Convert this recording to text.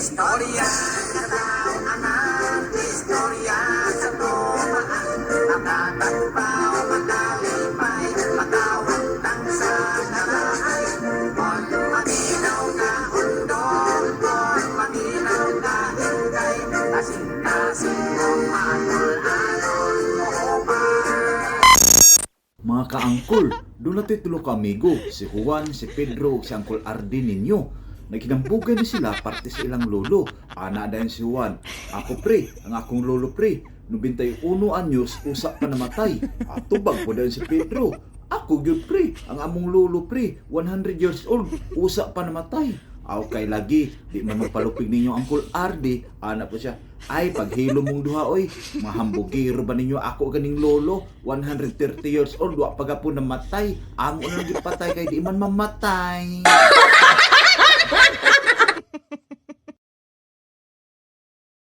Istorya tao anak, istorya sa tumaan. Makatagpaw, makalipay, makawantang sa naraay. Kon maminaw ka undong, kon maminaw ka hingay. Kasing-kasing kong pa. Mga kaangkol, doon natin tulo ka amigo, si Juan, si Pedro, si Angkol Ardi ninyo. Nagkinambugay na sila parte sa ilang lolo. Ana dayon si Juan. Ako pre, ang akong lolo pre. 91 anyos, usa pa namatay. Atubag po dayon si Pedro. Ako gyud pre, ang among lolo pre, 100 years old, usa pa namatay. Aw kay lagi, di man magpalupig ninyo Angkol Ardi. Ana po siya. Ay, paghilo mong duha oy, mahambugiro ba ninyo ako ganing lolo? 130 years old, wa pa po namatay. Amo na gipatay kay di man mamatay.